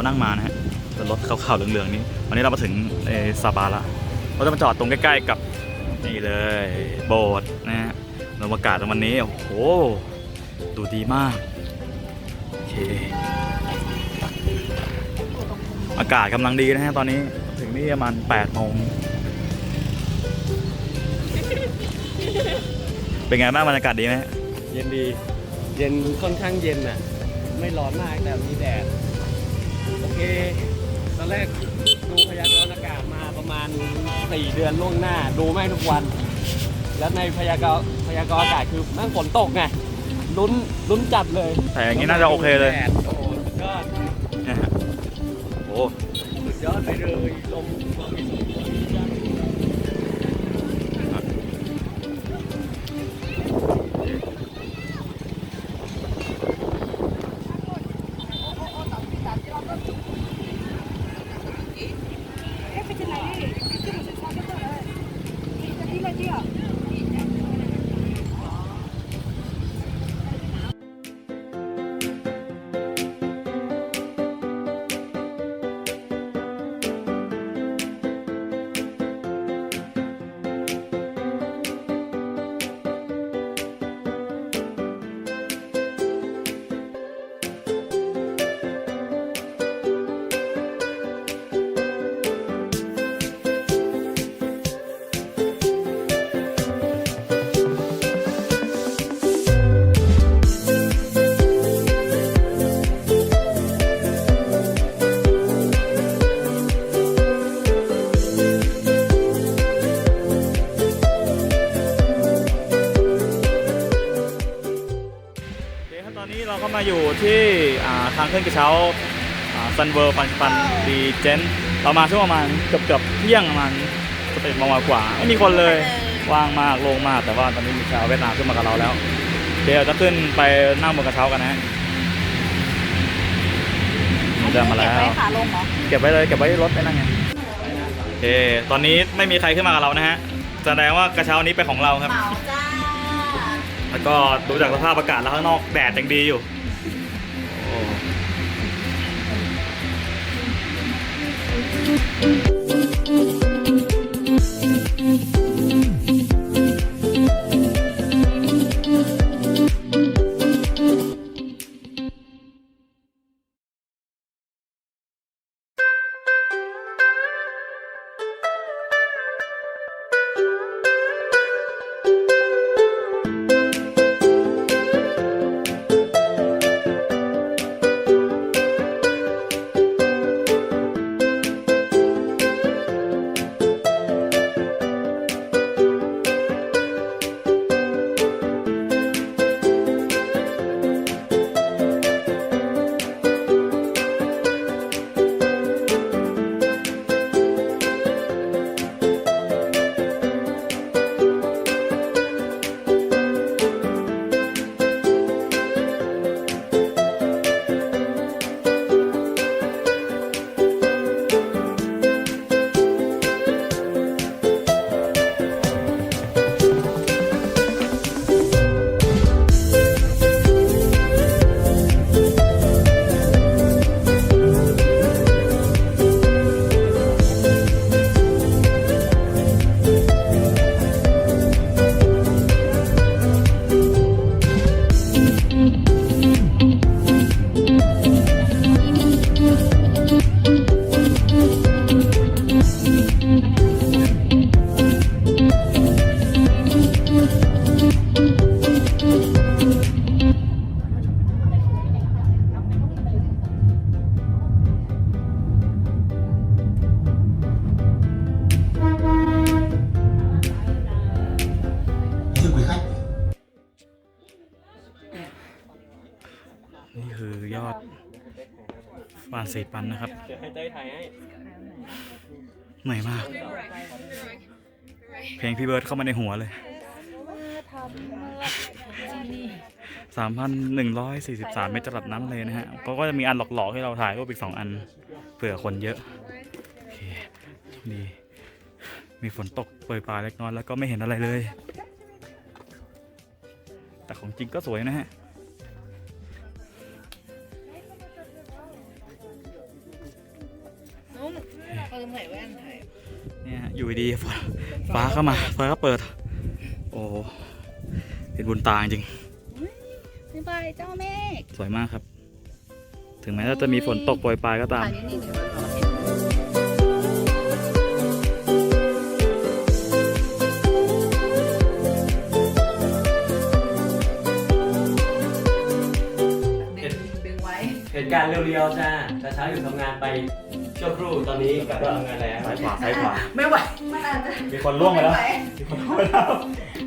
านั่งมานะฮะรถขาวๆเหลืองๆนี้วันนี้เรามาถึงซาบาละเราจะมาจอดตรงใกล้ๆกับนี่เลยโบสถ์นะฮะบรรยากาศวันนี้โอ้โหดูดีมากโอเคอากาศกำลังดีนะฮะตอนนี้ถึงนี่ประมาณ8โมงเป็นไงบ้างบรรยากาศดีไหมเย็นดี เย็นค่อนข้างเย็นอะ ไม่ร้อนมากแต่มีแดด โอเค ตอนแรกดูพยากรณ์อากาศมาประมาณ 4 เดือนล่วงหน้า ดูแม่งทุกวัน แล้วในพยากรณ์พยากรณ์อากาศคือแม่งฝนตกไงลุ้นลุ้นจัดเลยแต่อย่างนี้น่าจะโอเคเลย แดดโอ้โหสุดยอดนะฮะโอ้สุดยอดไปเลยลมลม อเคครับตอนนี้เราก็มาอยู่ที่อ่าทางขึ้นกระเช้าซันเวอร์ฟันฟันดีเจนเรามาช่วงประมาณเกือบเกือบเที่ยงประมาณสเปนมากว่าไม่มีคนเลยว่างมากโล่งมาก แต่ว่าตอนนี้มีชาวเวียดนามขึ้นมากับเราแล้วเดี๋ยวจะขึ้นไปนั่งบนกระเช้ากันนะฮะเดินมาแล้วเก็บไว้ขาลงเหรอเก็บไว้เลยเก็บไว้รถไปนั่งไงโอเคตอนนี้ไม่มีใครขึ้นมากับเรานะฮะแสดงว่ากระเช้านี้เป็นของเราครับเหมาจ้า แต่ก็ดูจากสภาพอากาศแล้วข้างนอกแดดยังดีอยู่โอ้ นี่คือยอดบานสีปันนะครับเดี๋ยวให้เต้ยถ่ายให้เหนื่อยมาก เพลงพี่เบิร์ดเข้ามาในหัวเลย3,143เมตรลับน้ำเลยนะฮะเขาก็จะมีอันหลอกๆ ให้เราถ่ายรูปอีก2อัน เผื่อคนเยอะ โอเคโชคดีมีฝนตกโปรยปลายเล็กน้อยแล้วก็ไม่เห็นอะไรเลย แต่ของจริงก็สวยนะฮะเนี่ยอยู่ดีฟ้าฟ้าเข้ามาฟ้าก็เปิด โอ้เป็นบุญตาจริงบ๊บายเจ้าเมฆสวยมากครับ ถึงแม้จะมีฝนตกโปรยปลายก็ตามาน การณ์เรียวๆจ้าแต่เช้าอยู่ทำงานไปชั่วครู่ตอนนี้กลับมาทำงานแล้วซ้ายขวาซ้ายขวา ไม่ไหวมันอาจจะมีคนล่วงไปแล้วม่หมีคนล่วงไปแล้ว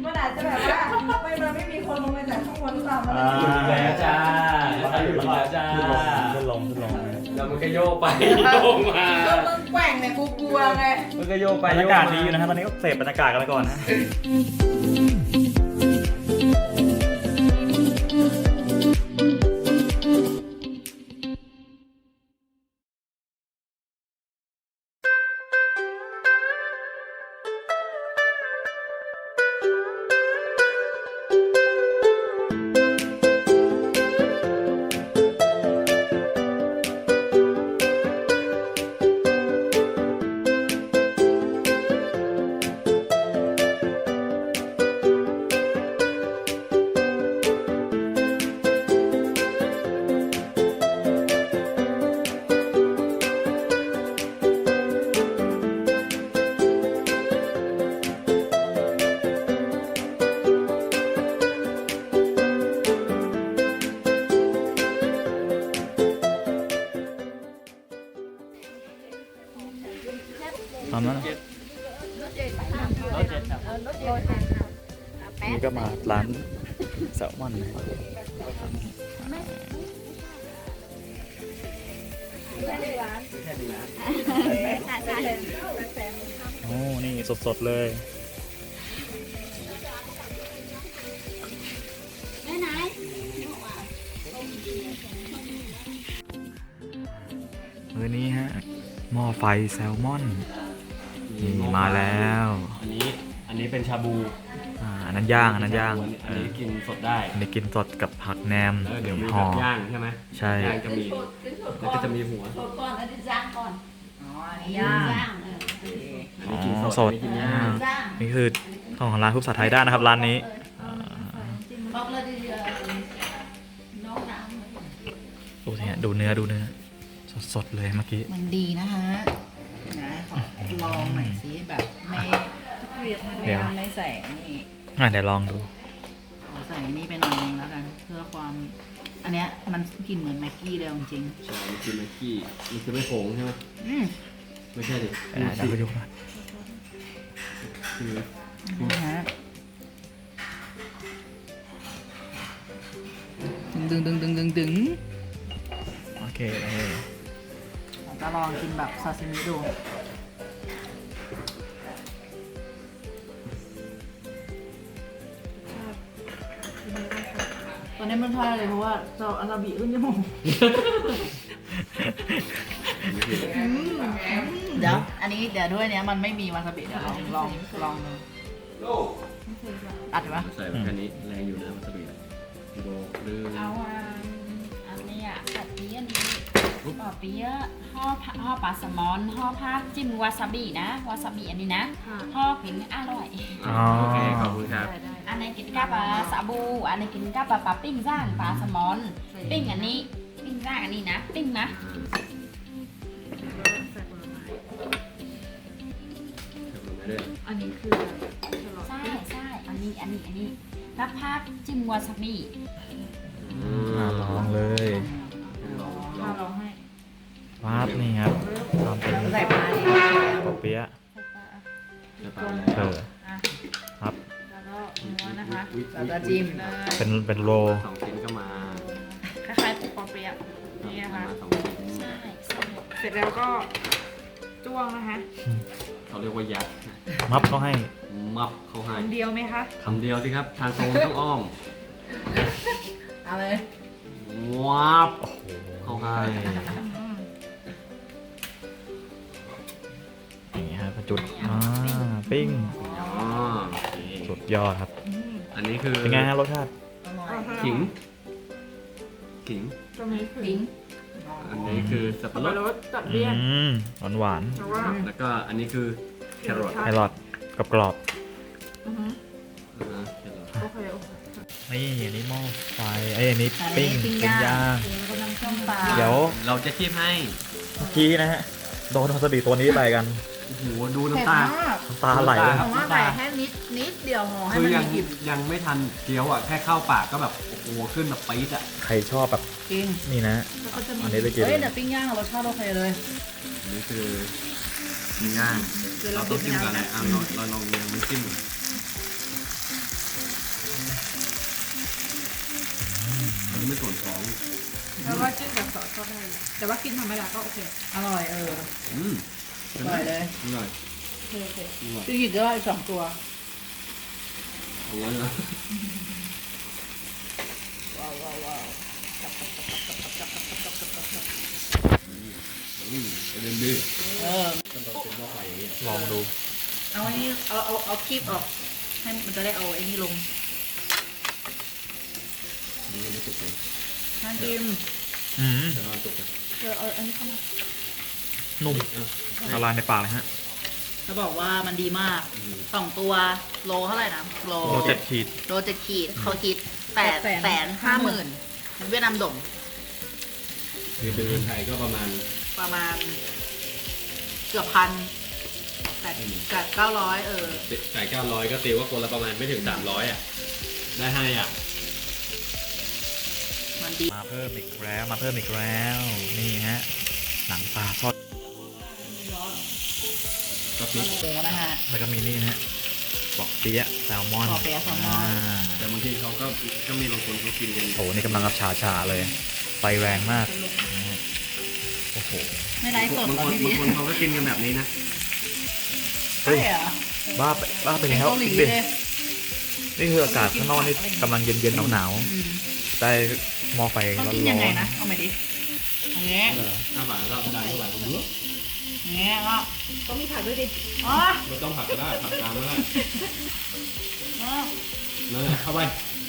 มันอาจจะแบบว่าไม่มันไม่มีคนลงมาจากข้างบนหรือเปล่ามันอ่าหยุดแล้วจ้าเช้าหยุดแล้วจ้าขึ้นลงขึ้นลงขึ้นลงแล้วมันก็โยกไปโยกมาก็มึงแกว่งเนี่ยกูกลัวไงมันก็โยกไปบรรยากาศดีอยู่นะครับตอนนี้ก็เสพบรรยากาศกันไปก่อนนะ ตอนนั้นนะนี่ก็มาร้านแซลมอนนะโอ้นี่สดๆเลยมือนี้ฮะ หม้อไฟแซลมอนนี่มาแล้ว อันนี้อันนี้เป็นชาบูอ่าอันนั้นย่างอันนั้นย่างอันนี้กินสดได้อันนี้กินสดกับผักแหนมแล้วเดี๋ยวมีห่แบอบย่างใช่ไหมใช่ย่างจะมีแล้วก็จะมีหัวสดก่อนอันนี้จ้างก่อนอ๋ออันนี้ย่างจ้างเอออันนี้กินสดสอัดนนี้กินย่างจ้างนี่คือของร้านคุปสัตว์ไทยได้นะครับร้านนี้อ่าบอกเลยดิเออน้องน้ำดูสิฮะดูเนื้อดูเนื้อ สดๆเลยเมื่อกี้ มันดีนะคะนะขอลองหน่อยสิแบบไม่เดี๋ยว ไม่ใส่นี่อะเดี๋ยวลองดู ขอใส่นี่ไปหน่อยนึงแล้วกัน เพื่อความ อันเนี้ยมันกลิ่นเหมือนแม็กกี้เลยเอาจริงใช่มันคือแม็กกี้มันคือไม่โขงใช่ไหมๆอืมไม่ใช่ดิอ่าเดี๋ยวไปดูกันคือนะฮะดึงดึงดึงดึงดึงโอเคผม จะลองกินแบบซาซิมิดูตอนนี้มันทอดเลยเพราะว่าเจ้าอาราบิขึ้นจมูกเดี๋ยว อันนี้เดี๋ยวด้วยเนี้ยมันไม่มีวาซาบิเดี๋ยวลองลองลองดูตัดไหมใส่แบบนี้แรงอยู่นะมันสบีโบหรือเอาอะอันนี้อะปัดเปี๊ยะนี่ ปอเปี๊ยะห่อผักห่อปลาแซลมอนห่อผักจิ้มวาซาบินะ วาซาบิอันนี้นะห่อกินอร่อย อ๋อโอเคขอบคุณครับอันนี้กินกับปลาซาบู อันนี้กินกับปลาปลาปิ้งย่างปลาแซลมอน ปิ้งอันนี้ ปิ้งย่างอันนี้นะ ปิ้งนะ อันนี้คือใช่ใช่อันนี้ อันนี้ อันนี้แล้วผักจิ้มวาซาบิ อะลองเลย เออครับ แล้วก็เนื้อนะคะอุ๊ยแล้วก็จิ้มเป็นเป็นโรสองชิ้นก็มาคล้ายๆปูปอเปี๊ยะนี่นะคะ มาสองชิ้นใช่ใช่เสร็จแล้วก็จ้วงนะคะเขาเรียกว่ายัดนะมับเขาให้มับเขาให้คนเดียวไหมคะ คำเดียวสิครับ ทางตรงต้องอ้อมเอาเลย วับเขาให้ จุดอ่าปิ้งอ๋อโอเคสุดยอดครับอันนี้คือเป็นไงฮะรสชาติขิงขิง ตรงนี้คือปิ้งอันนี้คือสับปะรดตัดเลี่ยนอืมหวานหวานเพราะว่าแล้วก็อันนี้คือแครอทไฮรอดกับกรอบอือฮึอ่าฮะแครอทโอเคโอเคๆนี่อันนี้หม้อไฟไอ้ยอันนี้อันปิ้งนี้ปิ้งปิ้งย่างย่างเดี๋ยวเรากำลังต้มปลาเดี๋ยวเราจะคีบให้เมื่อกี้นะฮะโดนวาซาบิตัวนี้ไปกัน โอ้โหดูเผ็ดน้ำตา มากน้ำตาไหลเลย แต่ว่าใส่แค่นิดนิดเดียวพอให้คือมันยังมีกลิ่นยังไม่ทันเคี้ยวอะ แค่เข้าปากก็แบบโอ้โหขึ้นแบบปี๊ดอะ ใครชอบแบบจริงนี่นะ แล้วก็จะมีอันนี้ไปกิน เฮ้ยแต่ปิ้งย่างรสชาติโอเคเลย อันนี้คือมีง่ายเดี๋ยวเราเราต้บิองดจิ้มกับอะไรน้ำนะอะเราเราลองยังไม่จิ้มอันนี้ไม่ส่วนของแล้วว่าจิ้มกับซอสก็ได้ แต่ว่ากินธรรมดาก็โอเค อร่อยเออ อืม อร่อยเลยอร่อยโอเคโอเคอร่อยจริงๆก็อีกสองตัวอร่อยนะว้าวว้าวว้าวอืมเอ็นดีเออต้องเป็นหม้อไฟอย่างนี้ลองดู เอาอันนี้เอาเอาเอาคีบออกให้มันจะได้เอาไอ้นี่ลงอันนี้ไม่สุกเลยน่ากินอืมเดี๋ยวเราสุกกันเดี๋ยวเอาอันนี้เข้ามานุ่มอะ ละลายในปากเลยฮะจะบอกว่ามันดีมากอืมสองตัวโลเท่าไหร่นะโลโลเจ็ดขีดโลเจ็ดขีดเขาคิดแปดแสนห้าหมื่นเวียดนามด่งคือเป็นเงินไทยก็ประมาณประมาณเกือบพันแปดอืมแปดเก้าร้อยเออจ่ายเก้าร้อยก็ตีว่าคนละประมาณไม่ถึงสามร้อยอะ ได้ให้อะมันดีมาเพิ่มอีกแล้ว มาเพิ่มอีกแล้ว นี่ฮะ หนังปลาทอด ก็พริกหมูนะฮะแล้วก็มีนี่นะฮะปอกเปี๊ยะแซลมอนปอกเปี๊ยะแซลมอนาแต่บางทีเขาก็ก็มีบางคนเขากินกันโอ้โหนี่กำลังกับชาชาๆเลย ไฟแรงมากนะฮะโอ้โห ไม่ไลฟ์สดบางตอคนนนี้บางคนเขาก็กินกันแบบนี้นะเฮ้ยใช่เหรอบ้าไปบ้าไปเป็นแล้วเกาหลีดิเลยนี่คืออากาศข้างนอกนี่กำลังเย็นๆหนาวอืมๆได้หม้อไฟต้องร้อนกินยังไงนะ เอามาดิอย่างเงี้ย เออหน้าฝาเราได้เท่าไหร่ผมรู้อย่าง เงี้ยก็ต้องมีผักด้วยดิอ๋อไม่ต้องผักก็ได้ผักตามก็ได้อ๋อนั่นแหละเข้าไป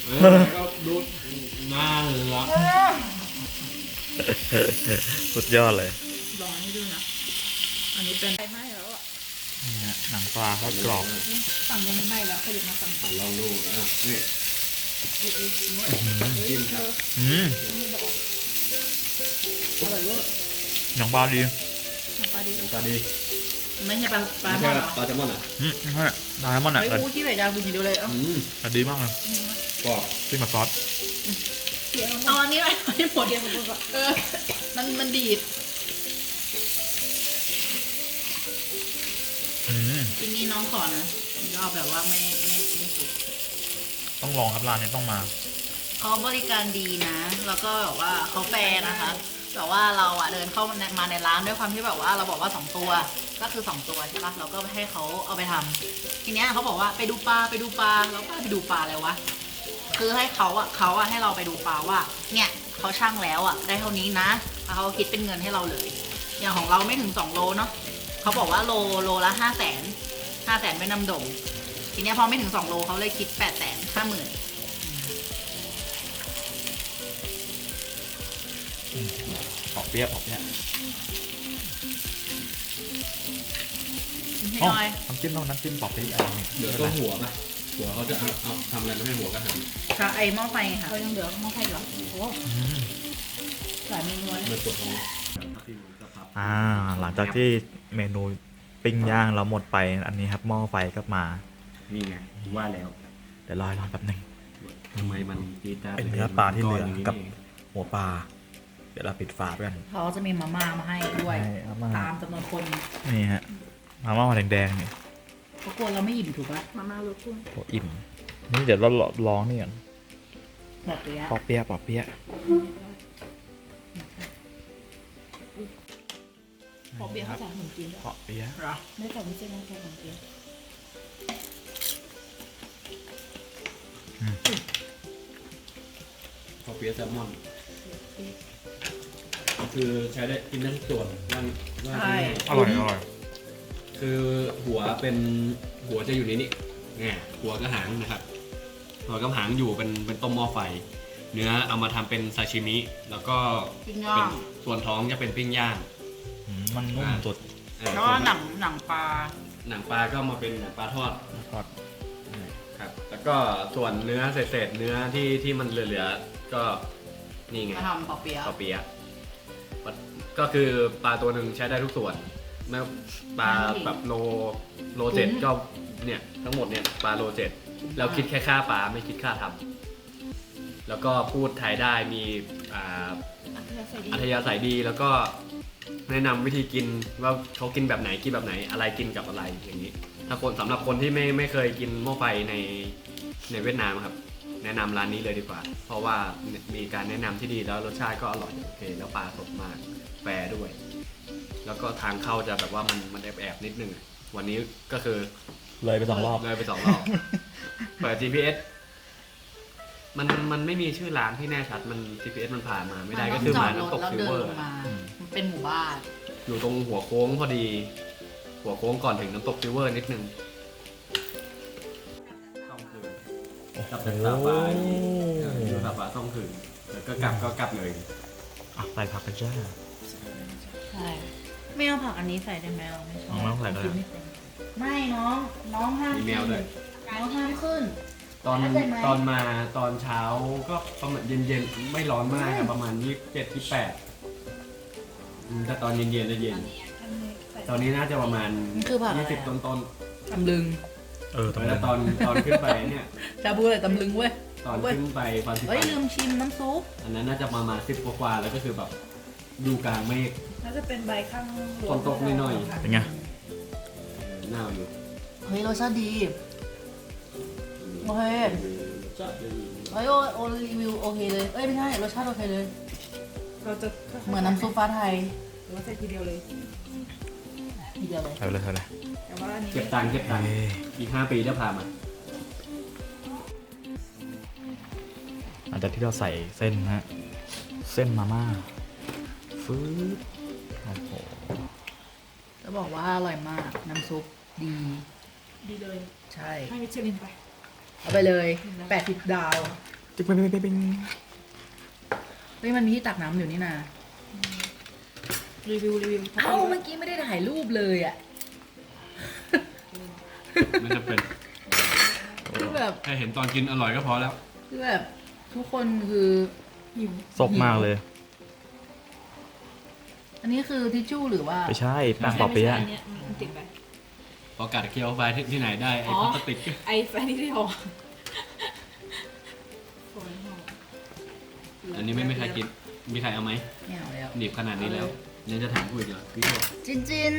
เออก็ดูหน้าเหลืองสุดยอดเลยลองให้ดูนะ อันนี้เป็นไฟไหม้แล้วอะนี่ฮะหนังปลาทอดกรอบฝั่งยังไม่ไหม้แล้วขยับมาฝั่งลองดูอะนี่จิ้มครับอืมอร่อยเวอร์หนังปลาดีน้ำ ปลาดีน้ำตาดีไม่ใช่ปลาปลาไม่ทอใช่ดเหรอปลาแซลมอนอะอืมไม่ใช่ดายมอนอะเฮ้ยแต่กูที่ไหนจะกูกินเดียวเลยเอาอืมแต่ดีมากเลยกรอบจิ้มกับซอสเสียงเอาอันนี้ไปให้หมดเดียวเออมันมันดีดอืมทีนี้น้องขอนะก็เอาแบบว่าไม่ไม่ไม่สุกต้องลองครับร้านนี้ต้องมาเขาบริการดีนะ แล้วก็แบบว่าเขาแฟร์นะคะ แบบว่าเราอะเดินเข้ามาในร้านด้วยความที่แบบว่าเราบอกว่าสองตัวก็คือสองตัวใช่ปะเราก็ให้เขาเอาไปทำทีเนี้ยเขาบอกว่าไปดูปลาไปดูปลาเราก็ไปดูปลาอะไรวะคือให้เขาอะเขาอะให้เราไปดูปลาว่า เนี่ยเขาช่างแล้วอะได้เท่านี้นะเขาคิดเป็นเงินให้เราเลย อย่างของเราไม่ถึงสองโลเนาะเขาบอกว่าโลโลละห้าแสนห้าแสนไม่นำดงทีเนี้ยพอไม่ถึงสองโลเขาเลยคิดแปดแสนห้าหมื่น ปอกเปี๊ยะปอกเปี๊ยะให้อ๋อหน่อยน้ำจิ้มต้องน้ำจิ้มปอกเปี๊ยะอะไรนี่เดี๋ยวต้มหัวป่ะหัวเขาจะเอาเอาทำอะไรมาให้หัวกระหังค่ะไอหม้อไฟค่ะเขายังเหลือหม้อไฟเหรอโอ้อืมหลายเมนูเลยมันปวดท้องที่ผมจะพับอ่า หลังจากที่เมนูปิ้งย่างเราหมดไป อันนี้ครับหม้อไฟก็มา นี่ไงว่าแล้วเดี๋ยวรอให้ร้อนแป๊บหนึง ทำไมมันจีดจ้าดเป็นเนื้อปลาที่เหลือกับ หัวปลา เดี๋ยวเราปิดฝาไปกัน เขาจะมีมาม่ามาให้ด้วยใช่เอามาตามจำนวนคนนี่ฮะมาม่าแดงๆนี่เขากลัวเราไม่อิ่มถูกปะมาม่ารสกุ้งโอ้อิ่ม นี่เดี๋ยวเราลองนี่ก่อนแบบเนี้ยปอกเปี๊ยะปอกเปี๊ยะขอเบียร์เขาใส่ขนมจีนด้วยปอกเปี๊ยะเหรอไม่ใส่ไม่ใช่ไม่ใส่ขนมจีนพอเปี๊ยะแซลมอน คือใช้ได้กินได้ทุกส่วนว่าว่าใช่ อร่อยอร่อยคือหัวเป็นหัวจะอยู่ในนี้ไงหัวกระหางนะครับ หัวกระหางอยู่เป็นเป็นต้มหม้อไฟ เนื้อเอามาทำเป็นซาชิมิ แล้วก็ปิ้งย่างเป็นส่วนท้องจะเป็นปิ้งย่างอืมมันนุ่มสุดเออแล้วก็หนังหนังปลา หนังปลาก็มาเป็นหนังปลาทอดทอดครับแล้วก็ส่วนเนื้อเศษๆเนื้อที่ที่มันเหลือๆก็นี่ไงมาทำปอเปี๊ยะปลาเปียะ ก็คือปลาตัวหนึ่งใช้ได้ทุกส่วนไม่ปลาแบบโลโลเจ็ดก็เนี่ยทั้งหมดเนี่ยปลาโลเจ็ดเราคิดแค่ค่าปลาไม่คิดค่าทำแล้วก็พูดไทยได้มีอ่าอัธยาศัยดีแล้วก็แนะนำวิธีกินว่าเขากินแบบไหนกินแบบไหนอะไรกินกับอะไรอย่างนี้ ถ้าคนสำหรับคนที่ไม่ไม่เคยกินหม้อไฟในในเวียดนามครับ แนะนำร้านนี้เลยดีกว่า เพราะว่ามีการแนะนำที่ดีแล้วรสชาติก็อร่อยโอเค แล้วปลาสดมาก แฟร์ด้วย แล้วก็ทางเข้าจะแบบว่ามันมันแอบแอบๆนิดนึง วันนี้ก็คือเลยไปสองรอบ เลยไปสองรอบ เปิด GPS มันมันไม่มีชื่อร้านที่แน่ชัด มัน GPS มันผ่านมาไม่ได้ก็คือมาน้ำตกแล้วซิลเดิเวนอลร์งมามันเป็นหมู่บ้าน อยู่ตรงหัวโค้งพอดี หัวโค้งก่อนถึงน้ำตกซิลเวอร์นิดนึงต้องคืนกลับจากซาฟาอยู่ซาฟาต้องคืนแล้วก็กลับก็กลับเลย อะใส่ผักไปจ้า ใช่ไม่เอาผักอันนี้ใส่ได้ไหมเราไม่ชอบอ๋อไม่ต้องใส่ก็ได้กินไม่เป็นไม่น้องน้องห้ามมีแมวด้วย น้องห้ามขึ้น ตอนเข้าใจไหม ตอนมาตอนเช้าก็ประมาณเย็นๆ ไม่ร้อนมากอะประมาณยี่สิบเจ็ดยี่แปดแต่ตอนเย็นๆจะเย็น ตอนนี้น่าจะประมาณมันคือผักอะไรยี่สิบอะต้นตำลึงเออๆตรงแล้วนั้นตอนตอนขึ้นไปเนี่ย ชาบูเลยตำลึงเว้ย ตอนขึ้นไปตอนที่เอ้ยไปลืมชิมน้ำซุปอันนั้นน่าจะประมาณสิบกว่าๆแล้วก็คือแบบดูกลางเมฆ น่าจะเป็นใบข้างฝนตกนิดหน่อย เป็นไง หน้าอยู่เฮ้ยรสชาติดี โอเคจะดีเฮ้ยโอโอรีวิวโอเคเลย เอ้ยไม่ใช่รสชาติโอเคเลย เราจะค่ยๆเหมือนน้ำซุปฟ้าไทยหรือว่าใส่ทีเดียวเลยทีเดียวเลยใส่ไปเลยใส่ไปเลยแต่ว่าอันนี้เก็บตังค์เก็บตังค์เอ้ยอีกห้าปีจะพามาหลังจากที่เราใส่เส้นนะฮะ เส้นมาม่าฟืด โอ้โหจะบอกว่าอร่อยมาก น้ำซุปดี ดีเลย ใช่ ให้มิชลินไป เอาไปเลย80ดาวจิ๊กปิ๊งปิ๊งปิ๊งปิ๊งเฮ้ยมันมีที่ตักน้ำอยู่นี่นารีวิวรีวิวเอ้าเมื่อกี้ไม่ได้ถ่ายรูปเลยอะไม่จำเป็นคือแบบแค่เห็นตอนกินอร่อยก็พอแล้ว คือแบบทุกคนคือหิวซกมากเลย อันนี้คือทิชชู่หรือว่า ไม่ใช่แป้งปอเปี๊ยะไม่ใช่อันเนี้ยมันติดไปพอกัดเคี้ยวไปที่ที่ไหนได้ไอ้อ๋อพลาสติกไอ้แฟนนี่ที่ห่อฝนห่ออันนี้ไม่มีใครกิน มีใครเอาไหมไม่เอาแล้วหนีบขนาดนี้แล้วยังจะถามกูอีกเหรอพี่โชจินจิน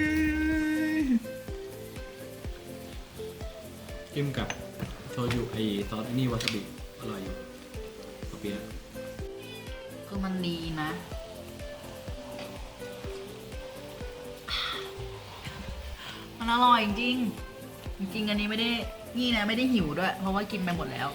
จิ้มกับโชยุไอซอสไอ้นี่วาซาบิอร่อยอยู่ปอเปี๊ยะคือมันดีนะ มันอร่อยจริงจริงอันนี้ไม่ได้นี่นะไม่ได้หิวด้วย เพราะว่ากินไปหมดแล้ว